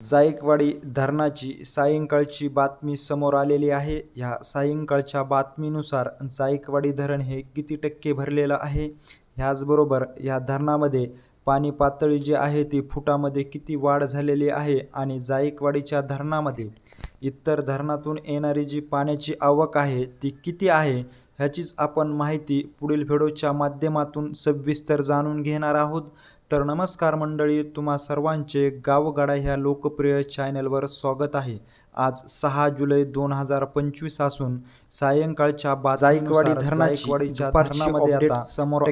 जायकवाडी धरणाची सायंकाळची बातमी समोर आलेली आहे. ह्या सायंकाळच्या बातमीनुसार जायकवाडी धरण हे किती टक्के भरलेलं आहे? ह्याचबरोबर या धरणामध्ये पाणी पातळी जी आहे ती फुटामध्ये किती वाढ झालेली आहे आणि जायकवाडीच्या धरणामध्ये इतर धरणातून येणारी जी पाण्याची आवक आहे ती किती आहे ह्याचीच आपण माहिती पुढील व्हिडिओच्या माध्यमातून सविस्तर जाणून घेणार आहोत. तर नमस्कार मंडळी तुम्हा सर्वांचे गावगाडा ह्या लोकप्रिय चॅनलवर स्वागत आहे. आज सहा जुलै दोन हजार पंचवीस असून सायंकाळच्या जायकवाडी धरणाची समोर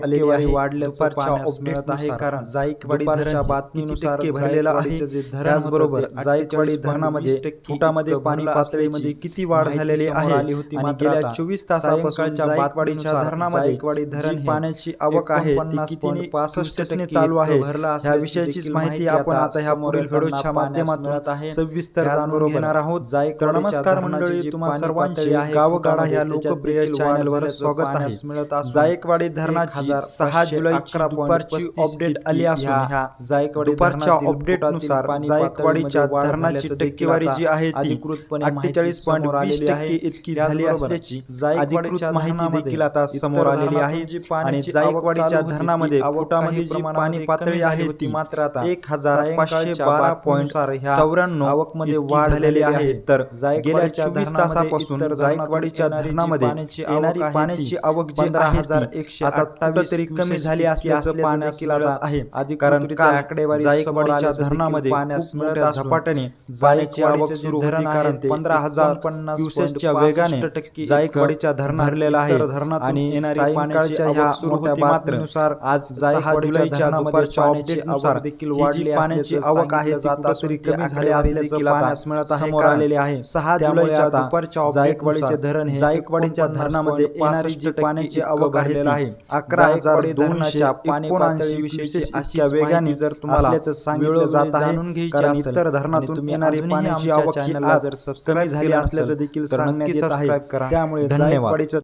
वाढल्याचं कारण जायकवाडी धरणाच्या बातमीनुसार भरलेलं आहे? त्याचबरोबर जायकवाडी 48.20 धरणामध्ये फुटामध्ये पाणी पातळीमध्ये किती वाढ झालेली आहे? आली होती. गेल्या चोवीस तासापासून सायंकाळच्या जायकवाडीच्या बातमीनुसार धरणामध्ये जायकवाडी धरण पाण्याची आवक आहे ती 49 कितीने point पासष्ट टक्के चालू आहे. असल्याची विषयाचीच माहिती आपण आता ह्या समोर पुढील व्हिडिओच्या माध्यमातून मिळत आहे. सविस्तर जाणून घेणार आहोत. तर जायकवाडीच्या नमस्कार मंडळी जी तुम्हा पाणी सर्वांचे गावगाडा ह्या फुटामध्ये लोकप्रिय चॅनलवर स्वागत आहे. मिळत जायकवाडी धरणाची 1500 सहा जुलैची 11.35 दुपारची अपडेट आली असून ह्या जायकवाडी दुपारच्या फुटातील पाणी जायकवाडीच्या धरणाची टक्केवारी जी आहे ती अधिकृतपणे अठ्ठेचाळीस point वीस टक्के इतकी झाली असल्याची जायकवाडीच्या अधिकृत माहिती देखील आता समोर आलेली आहे. आणि जायकवाडीच्या आवक धरणामध्ये आवक फुटामध्ये जी पाणी पातळी आहे. ती मात्र आता एक हजार पाचशे बारा ह्या चौऱ्याण्णव आवकमध्ये इतकी वाढ झालेली आहे आहे. तर गेल्या चोवीस 24 तासापासून जायकवाडीच्या धरणामध्ये येणारी पाण्याची आवक पंधरा हजार एकशे अठ्ठावीस कुठंतरी कमी झाली असल्याचं आता आहे. कारण अधिकृतरित्या काय आकडेवारी जायकवाडीच्या धरणामध्ये पाण्यास मिळत झपाट्याने पाण्याची आवक सुरू होती धरण कारण पंधरा हजार 49 क्युसेसच्या point वेगाने 65 टक्के जायकवाडीच्या धरणात भरलेलं आहे इतर धरणातून आणि येणारी सायंकाळच्या पाण्याची ह्या मोठ्या बातमीनुसार आज जायकवाडीच्या दुपारच्या अपडेटनुसार देखील वाढली पाण्याची आवक आहे जात असून कमी झाली असल्याचं आता मिळत आहे. आलेली आहे. सहा त्यामुळे जुलैच्या आता दुपारच्या जायकवाडीचे धरण जायकवाडीच्या 49 धरणामध्ये point येणारी 65 जी टक्के पाण्याची आवक ती आहे. अकरा हजार दोनशे पाणी इतक्या इतक्या वेगाने जर तुम्हाला सांगितलं जात आहे. कारण इतर धरणातून येणारी पाण्याची आवक जर सबस्क्राईब झाली असल्याचं असेल देखील सांगण्यात येत आहे. त्यामुळे धन्यवाद. जायकवाडीच्या